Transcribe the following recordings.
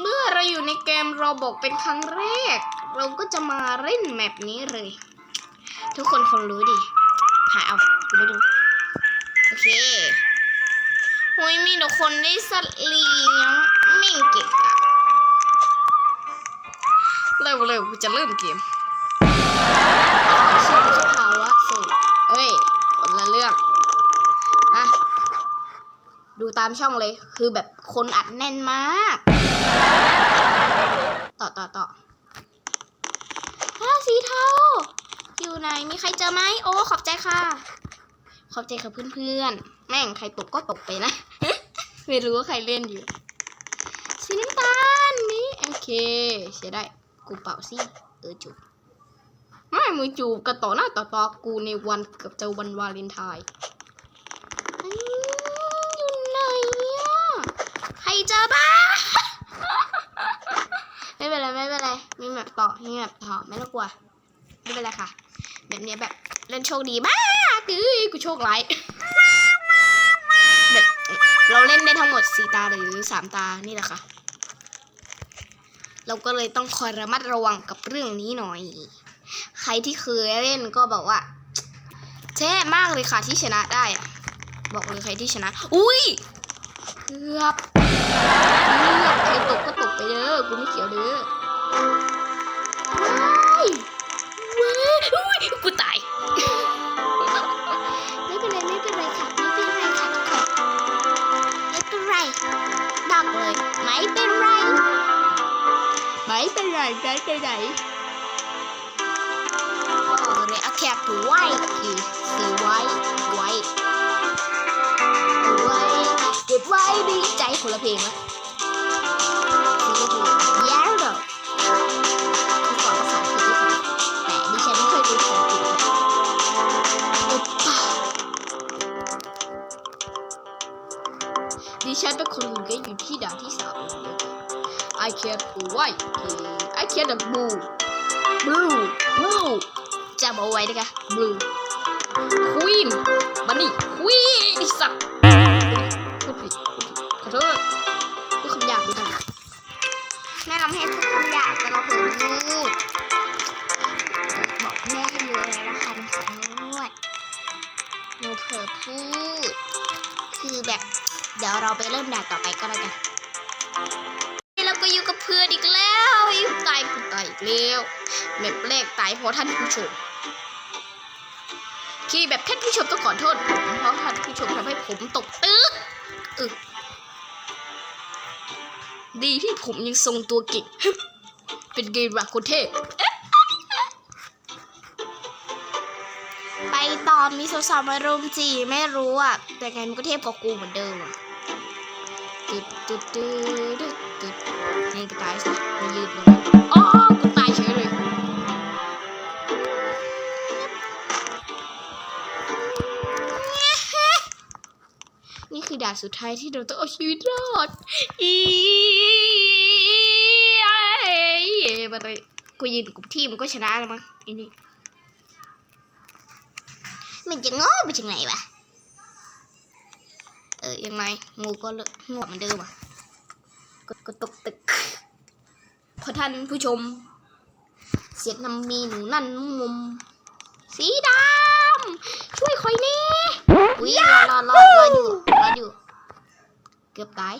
เมื่อเราอยู่ในเกมโรบอกเป็นครั้งแรก เราก็จะมาเล่นแมปนี้เลย ทุกคนคงรู้ดิถ่ายเอากูไม่ดูโอเคหุยมีแต่คนได้สัตว์เลี้ยงไม่เก่งอะเร็วเร็วกูจะเริ่มเกมชื่อสภาวะสูตรเอ้ยคนละเรื่องอะดูตามช่องเลย คือแบบคนอัดแน่นมาก ต่อต่อต่อฮะสีเทาอยู่ไหนมีใครเจอไหมโอ้ขอบใจค่ะ ขอบใจค่ะเพื่อนๆ แม่งใครตกก็ตกไปนะ ไม่รู้ว่าใครเล่นอยู่สีน้ำตาลนี่โอเคเสียได้กูเป่าสิเออจูบไม่มือจูบกันต่อหน้าต่อตากูในวันเกือบจะวันวาเลนไทน์อืมอยู่ไหนเนี่ยใครเจอบ้าง ไม่เป็นไรไม่เป็นไร มีแบบ ต่อมีแบบต่อไม่ต้องกลัวไม่เป็นไรค่ะ แบบเนี้ยแบบเล่นโชคดีมากเอ้ยกูโชคร้ายแบบเราเล่นได้ทั้งหมดสี่ตาหรือสามตานี่แหละค่ะ เราก็เลยต้องคอยระมัดระวังกับเรื่องนี้หน่อย ใครที่เคยเล่นก็บอกว่าเท่มากเลยค่ะที่ชนะได้บอกเลยใครที่ชนะ อุ้ยเกือบเกือบใครตกก็ตกไปเด้อกูไม่เกี่ยวเด้อ เลยไม่เป็นไร ไม่เป็นไรไม่เป็นไรบอกเลยเอาแคบไว้คือซื้อไว้ไว้ไว้เก็บไว้ดีใจคนละเพลงละ can't white I can't blue blue blue จำเอาไว้นะคะ blue queen บันนี่ queen สัตว์พูดผิดขอโทษพูดคำหยาบด้วยกันแม่ทำให้พูดคำหยาบแต่เราเผลอพูดบอกแม่เลยนะคะหนูขอโทษหนูเผลอพูดคือแบบ เดี๋ยวเราไปเริ่มด่าต่อไปก็แล้วกันเรา ก็อยู่กับเพื่อนอีกแล้วอยู่ตายกูตายอีกแล้วแมปแรกตายเพราะท่านผู้ชมที่แบบท่านผู้ชมต้องขอโทษผมเพราะท่านผู้ชมทำให้ผมตกตึ๊กออดีที่ผมยังทรงตัวเก่งเป็นเกย์รักคเทไปต่อมีสาวๆมารุมจีไม่รู้อะ แต่ไงมันก็เทพกว่ากูเหมือนเดิมอะตึ๊ดตึ๊ดตึ๊ด ตึ๊ดตึ๊ดนี่ก็ตายซะมายืนลงอ๋อกูตายเฉยเลยนี่คือด่านสุดท้ายที่เราต้องเอาชีวิตรอด อีไอ้เย่มาเลยกูยืนกับที่มันก็ชนะแล้วมั้งอ้นี่มันจะโง่ไปถึงไหนวะ เออยังไงงูก็เลอะงอกเหมือนเดิมอะกดกดตกตึก พอท่านผู้ชม เสียงนำมีหนูนั่นมุม สีดำช่วยคอยนี่อุ้ยรอรอรอรออยู่รออยู่ เกือบตาย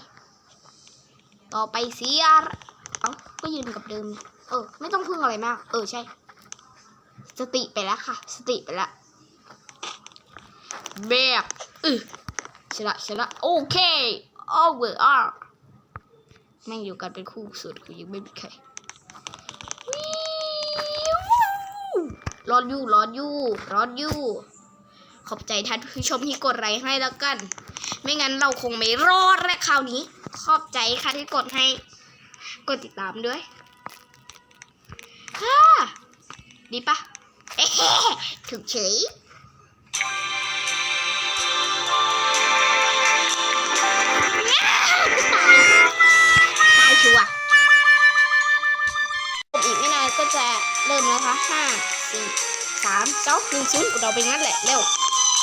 ต่อไปสีอะไรเอ้าก็ยืนกับเดิม เออ ไม่ต้องพึ่งอะไรมาก เออใช่ สติไปแล้วค่ะ สติไปแล้วแบบอือชนะชนะโอเค over r แม่งอยู่กันเป็นคู่สุดคือยังไม่มีใครร้อนอยู่ร้อนอยู่ร้อนอยู่ ขอบใจท่านผู้ชมที่กดไลค์ให้แล้วกัน ไม่งั้นเราคงไม่รอดและคราวนี้ ขอบใจค่ะที่กดให้ กดติดตามด้วยฮ่าดีปะเอ๊ะถูกเฉย ห้าสี่สามสองหนึ่งศูนย์เราไปงั้นแหละเร็ว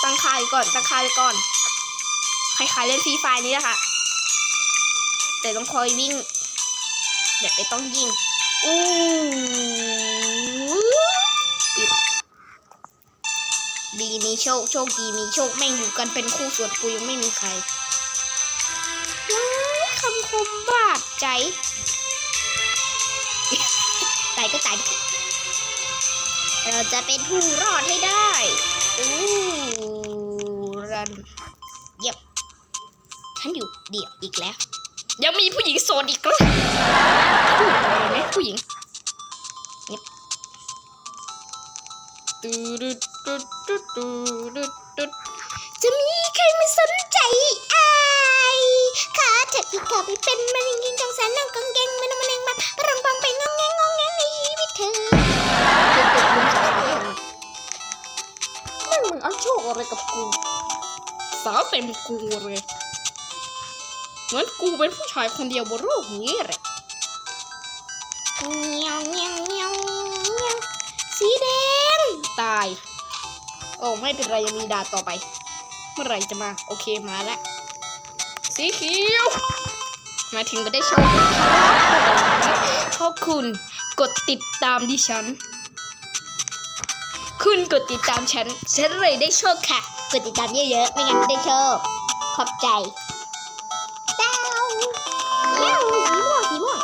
ตั้งค่ายก่อนตั้งค่ายไว้ก่อนคล้ายๆเล่นฟรีไฟนี้แหละค่ะ แต่ต้องคอยวิ่งแบบไม่ต้องยิงอู้ดีมีโชค โชคดีมีโชคแม่งอยู่กันเป็นคู่ส่วนกูยังไม่มีใครว้าคำคมบาดใจตายก็ตาย เราจะเป็นผู้รอดให้ได้อู้รันเย็บฉันอยู่เดี่ยวอีกแล้ว ยังมีผู้หญิงโสดอีกแล้วพูดอะไหมผู้หญิงเยบตูดุดดุดดุดดุดดุดดุดจะมีใครม่สนใจไอายขาเธอที่เขาไปเป็นมัน อาโชคอะไรกับกู สาวเต็มกูเลยเหมือนกูเป็นผู้ชายคนเดียวบนโลกนี้แหละเงี้ยวเงี้ยวเงี้ยวเงี้ยวสีแดง ตาย โอ้ไม่เป็นไรยังมีดาต่อไป เมื่อไหรจะมา โอเคมาแล้ว สีเขียว มาถึงก็ได้โชคขอบคุณ กดติดตามดิฉัน คุณกดติดตามฉัน ฉันเลยได้โชคค่ะ กดติดตามเยอะๆ ไม่งั้นไม่ได้โชค ขอบใจดาวเย้สีม่วงสีม่วง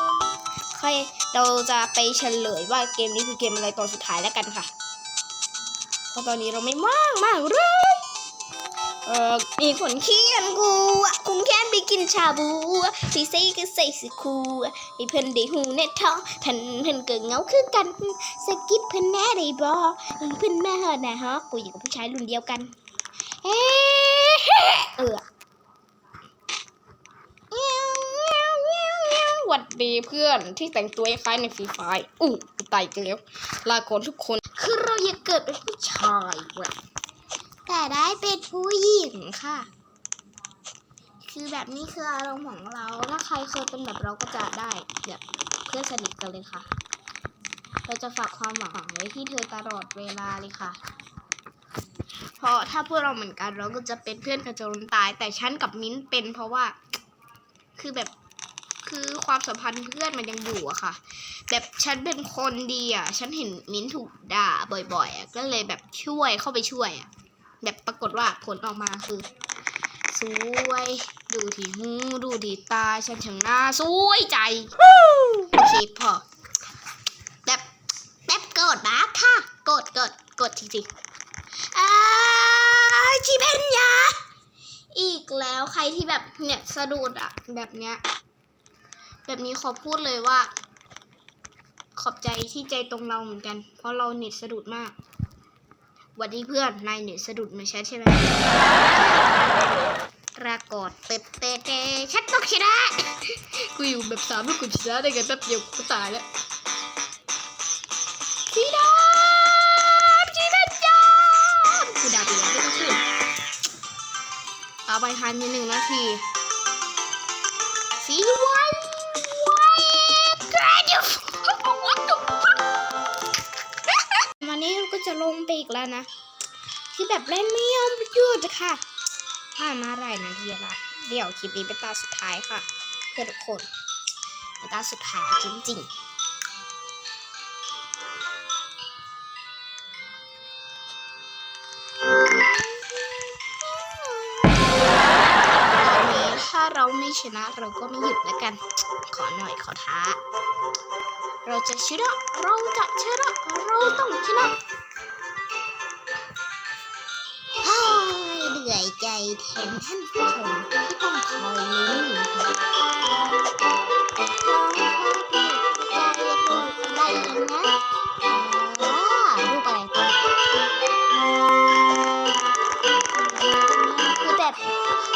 ใครเราจะไปเฉลยว่าเกมนี้คือเกมอะไรตอนสุดท้ายแล้วกันค่ะเพราะตอนนี้เราไม่ว่างมากเลยเออมีคนเขียนกู ค้นไปกินชาบูอะสีใส่ก็ใส่สีคูอะไอเพิ่นได้หูเน็ตท้องทันเพิ่นเกิดเงาคือกันสะกิดเพิ่นแน่ได้บ่ไอเพิ่นมาเฮอนะฮะกูอยู่กับผู้ชายรุ่นเดียวกันเอ๊ะเออหวัดดีเพื่อนที่แต่งตัวคล้ายในฟรีไฟร์อู้กูตายอีกแล้วลาก่อนทุกคน คือเราอยากเกิดเป็นผู้ชายเว้ยแต่ได้เป็นผู้หญิงค่ะ คือแบบนี้คืออารมณ์ของเรา ถ้าใครเคยเป็นแบบเราก็จะได้แบบเพื่อนสนิทกันเลยค่ะ เราจะฝากความหวังไว้ที่เธอตลอดเวลาเลยค่ะ เพราะถ้าพวกเราเหมือนกันเราก็จะเป็นเพื่อนกันจนตาย แต่ฉันกับมิ้นท์เป็นเพราะว่า คือแบบคือความสัมพันธ์เพื่อนมันยังอยู่อะค่ะ แบบฉันเป็นคนดีอะฉันเห็นมิ้นถูกด่าบ่อยๆอะก็เลยแบบช่วยเข้าไปช่วยอะแบบปรากฏว่าผลออกมาคือ สวย ดูที่หูดูที่ตาฉันช่างน่าสวยใจโอเคพอแบบแบบโกรธนะค่ะโกรธโกรธโกรธจริงๆอ่าชีเพนยาอีกแล้วใครที่แบบเนี่ยสะดุดอะแบบเนี้ยแบบนี้ขอพูดเลยว่า ขอบใจที่ใจตรงเราเหมือนกัน เพราะเราเน็ตสะดุดมากหวัดดีเพื่อนนายเน็ตสะดุดเหมือนฉันใช่ไหม รากอดเตะเตะเตะฉันต้องชนะ กูอยู่แบบสามลูกกุญชนะได้กันแป๊บเดียวกูตายแล้วสีดำสีดำจามกูด่าไปแล้วไม่ต้องพูดเอาไปทันในหนึ่งนาทีสีไว้ไว้กระดิบวันนี้ก็จะลงไปอีกแล้วนะ ที่แบบเล่นไม่ยอมหยุดค่ะ ผ่านมาหลายนาทีละเดี๋ยวคลิปนี้เป็นตาสุดท้ายค่ะ เพื่อทุกคนเป็นตาสุดท้ายจริงๆตอนนี้ถ้าเราไม่ชนะเราก็ไม่หยุดแล้วกัน ขอหน่อยขอท้า เราจะชนะเราจะชนะเราต้องชนะ เหนื่อยใจแทนท่านผู้ชมที่ต้องคอยลุ้นอยู่ท้องฟ้าเปลี่ยนใจรูปอะไรนะอ่ารูปอะไรตัวคือแบบ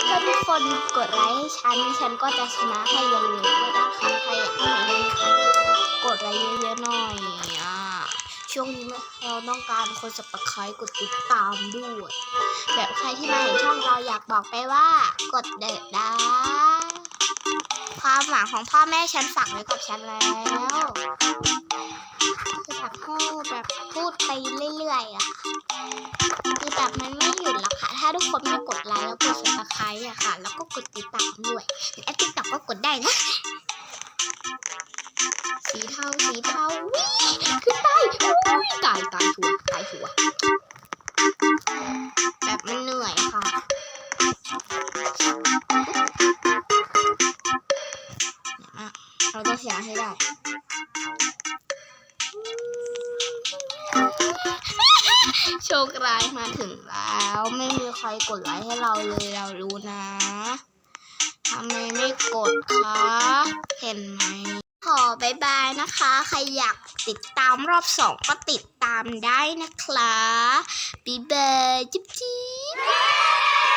ถ้าทุกคนกดไลค์ให้ฉัน ฉันก็จะชนะให้เร็วๆด้วยนะคะใครอยากให้ฉันกดไลค์เยอะๆหน่อยอะ ช่วงนี้เราต้องการคนสับตะไคร้กดติดตามด้วย แบบใครที่มาเห็นช่องเราอยากบอกไปว่า กดเด็ดได้ความหวังของพ่อแม่ฉันฝากไว้กับฉันแล้วคือแบบพูดแบบพูดไปเรื่อยๆอะคือแบบมันไม่หยุดหรอกค่ะ ถ้าทุกคนไม่กดไลค์แล้วกดสับตะไคร้อะค่ะ แล้วก็กดติดตามด้วยแอปติ๊กต็อกก็กดได้นะอุ๊ยตา ยตายชัวร์ตายชัวร์แบบมันเหนื่อยค่ะอะเราต้องชนะให้ได้โชคร้ายมาถึงแล้ว ไม่มีใครกดไลค์ให้เราเลยเรารู้นะทำไมไม่กดคะ เห็นไหมข อบายบายนะคะ ใครอยากติดตามรอบสองก็ติดตามได้นะคะบีเบย์จิ๊บจิ๊บ